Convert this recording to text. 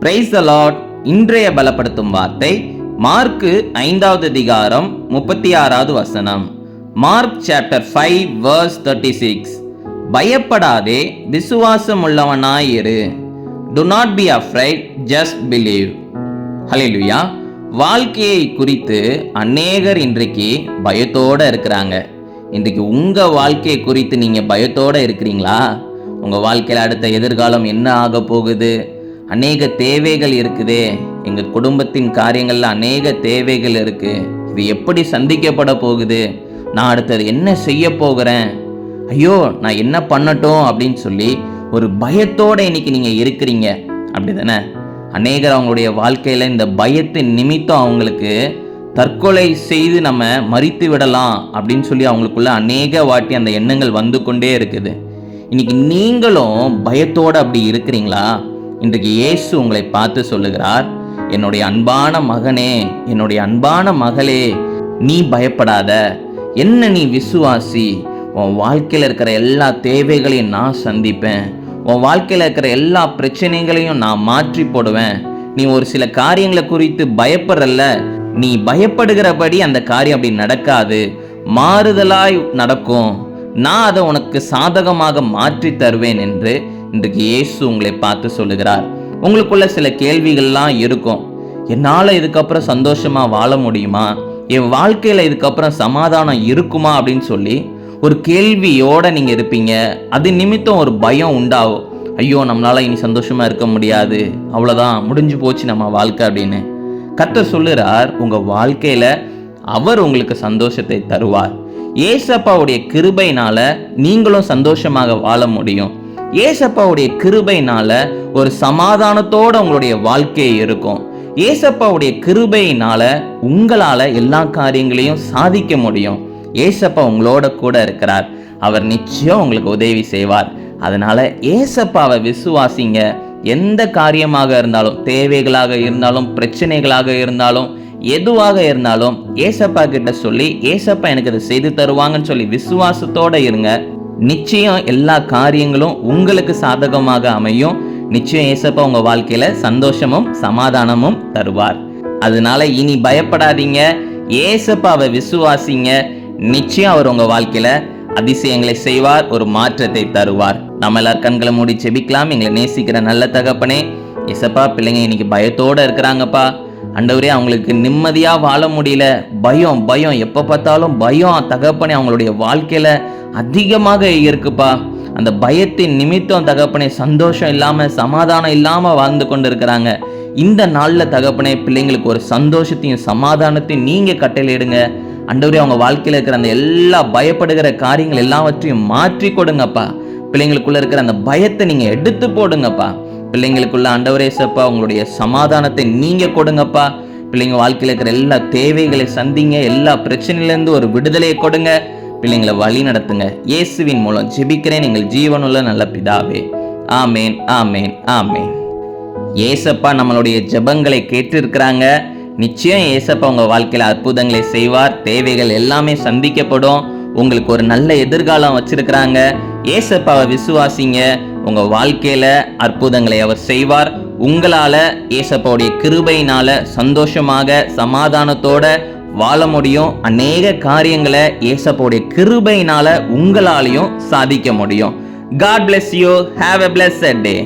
Price allot இன்றைய பலப்படுத்தும் வார்த்தை மார்க்கு ஐந்தாவது அதிகாரம் முப்பத்தி ஆறாவது வசனம். Mark chapter five verse thirty six பயப்படாதே விசுவாசம் உள்ளவனாயிரு to not be afraid just believe hallelujah வாழ்க்கையை குறித்து அநேகர் இன்றைக்கு பயத்தோடு இருக்கிறாங்க. இன்றைக்கு உங்கள் வாழ்க்கையை குறித்து நீங்கள் பயத்தோடு இருக்கிறீங்களா? உங்கள் வாழ்க்கையில் அடுத்த எதிர்காலம் என்ன ஆக போகுது? அநேக தேவைகள் இருக்குதே. எங்கள் குடும்பத்தின் காரியங்களில் அநேக தேவைகள் இருக்கு. இது எப்படி சந்திக்கப்பட போகுது? நான் அடுத்தது என்ன செய்ய போகிறேன்? ஐயோ நான் என்ன பண்ணட்டும் அப்படின்னு சொல்லி ஒரு பயத்தோடு இன்னைக்கு நீங்கள் இருக்கிறீங்க. அப்படி தானே அநேகர் அவங்களுடைய வாழ்க்கையில் இந்த பயத்தின் நிமித்தம் அவங்களுக்கு தற்கொலை செய்து நம்ம மறித்து விடலாம் அப்படின்னு சொல்லி அவங்களுக்குள்ள அநேக வாட்டி அந்த எண்ணங்கள் வந்து கொண்டே இருக்குது. இன்னைக்கு நீங்களும் பயத்தோடு அப்படி இருக்கிறீங்களா? இன்றைக்கு இயேசு உங்களை பார்த்து சொல்லுகிறார் என்னுடைய அன்பான மகனே என்னுடைய அன்பான மகளே நீ பயப்படாத. என்ன நீ விசுவாசி? உன் வாழ்க்கையில் இருக்கிற எல்லா தேவைகளையும் நான் சந்திப்பேன். உன் வாழ்க்கையில் இருக்கிற எல்லா பிரச்சனைகளையும் நான் மாற்றி போடுவேன். நீ ஒரு சில காரியங்களை குறித்து பயப்படுறல்ல. நீ பயப்படுகிறபடி அந்த காரியம் அப்படி நடக்காது. மாறுதலாய் நடக்கும். நான் அதை உனக்கு சாதகமாக மாற்றி தருவேன் என்று இன்றைக்கு இயேசு உங்களை பார்த்து சொல்லுகிறார். உங்களுக்குள்ள சில கேள்விகள்லாம் இருக்கும். என்னால் இதுக்கப்புறம் சந்தோஷமாக வாழ முடியுமா? என் வாழ்க்கையில் இதுக்கப்புறம் சமாதானம் இருக்குமா அப்படின்னு சொல்லி ஒரு கேள்வியோட நீங்கள் இருப்பீங்க. அது நிமித்தம் ஒரு பயம் உண்டாகும். ஐயோ நம்மளால் இனி சந்தோஷமாக இருக்க முடியாது. அவ்வளோதான் முடிஞ்சு போச்சு நம்ம வாழ்க்கை அப்படின்னு. கர்த்தர் சொல்லுறார் உங்கள் வாழ்க்கையில் அவர் உங்களுக்கு சந்தோஷத்தை தருவார். ஏசப்பாவுடைய கிருபைனால நீங்களும் சந்தோஷமாக வாழ முடியும். ஏசப்பாவுடைய கிருபைனால ஒரு சமாதானத்தோட உங்களுடைய வாழ்க்கை இருக்கும். ஏசப்பாவுடைய கிருபையினால உங்களால எல்லா காரியங்களையும் சாதிக்க முடியும். ஏசப்பா உங்களோட கூட இருக்கிறார். அவர் நிச்சயம் உங்களுக்கு உதவி செய்வார். அதனால ஏசப்பாவை விசுவாசிங்க. எந்த காரியமாக இருந்தாலும் தேவைகளாக இருந்தாலும் பிரச்சனைகளாக இருந்தாலும் எதுவாக இருந்தாலும் ஏசப்பா கிட்ட சொல்லி ஏசப்பா எனக்கு இதை செய்து தருவாங்கன்னு சொல்லி விசுவாசத்தோட இருங்க. நிச்சயம் எல்லா காரியங்களும் உங்களுக்கு சாதகமாக அமையும். நிச்சயம் ஏசப்பா உங்க வாழ்க்கையில சந்தோஷமும் சமாதானமும் தருவார். அதனால இனி பயப்படாதீங்க. ஏசப்பாவை விசுவாசிங்க. நிச்சயம் அவர் உங்க வாழ்க்கையில அதிசயங்களை செய்வார் ஒரு மாற்றத்தை தருவார். நம்ம எல்லார் கண்களை மூடி செபிக்கலாம் எங்களை நேசிக்கிற நல்ல தகப்பனே ஏசப்பா பிள்ளைங்க இன்னைக்கு பயத்தோட இருக்கிறாங்கப்பா. அண்டவரே அவங்களுக்கு நிம்மதியாக வாழ முடியல. பயம் பயம். எப்போ பார்த்தாலும் பயம் தகப்பனே அவங்களுடைய வாழ்க்கையில் அதிகமாக இருக்குப்பா. அந்த பயத்தின் நிமித்தம் தகப்பனே சந்தோஷம் இல்லாமல் சமாதானம் இல்லாமல் வாழ்ந்து கொண்டு இருக்கிறாங்க இந்த நாளில் தகப்பனே பிள்ளைங்களுக்கு ஒரு சந்தோஷத்தையும் சமாதானத்தையும் நீங்கள் கட்டளையிடுங்க. அண்டவரே அவங்க வாழ்க்கையில் இருக்கிற அந்த எல்லா பயப்படுகிற காரியங்கள் எல்லாவற்றையும் மாற்றி கொடுங்கப்பா. பிள்ளைங்களுக்குள்ளே இருக்கிற அந்த பயத்தை நீங்கள் எடுத்து போடுங்கப்பா. பிள்ளைங்களுக்குள்ள ஆண்டவரே சப்பா உங்களுடைய சமாதானத்தை நீங்க கொடுங்கப்பா. பிள்ளைங்க வாழ்க்கையில இருக்கிற எல்லா தேவைகளை சந்திங்க எல்லா பிரச்சனையிலேருந்து ஒரு விடுதலையை கொடுங்க. பிள்ளைங்களை வழி நடத்துங்க. இயேசுவின் மூலம் ஜெபிக்கிறேன். எங்கள் ஜீவனுள்ள நல்ல பிதாவே. ஆமேன் ஆமேன் ஆமேன். ஏசப்பா நம்மளுடைய ஜெபங்களை கேட்டிருக்கிறாங்க. நிச்சயம் ஏசப்பா உங்க வாழ்க்கையில அற்புதங்களை செய்வார். தேவைகள் எல்லாமே சந்திக்கப்படும். உங்களுக்கு ஒரு நல்ல எதிர்காலம் வச்சிருக்கிறாங்க. ஏசப்பாவை விசுவாசிங்க. உங்கள் வாழ்க்கையில் அற்புதங்களை அவர் செய்வார். உங்களால் ஏசப்பாவுடைய கிருபையினால் சந்தோஷமாக சமாதானத்தோட வாழ முடியும். அநேக காரியங்களை ஏசப்பாவுடைய கிருபையினால் உங்களாலையும் சாதிக்க முடியும். God bless you have a bless day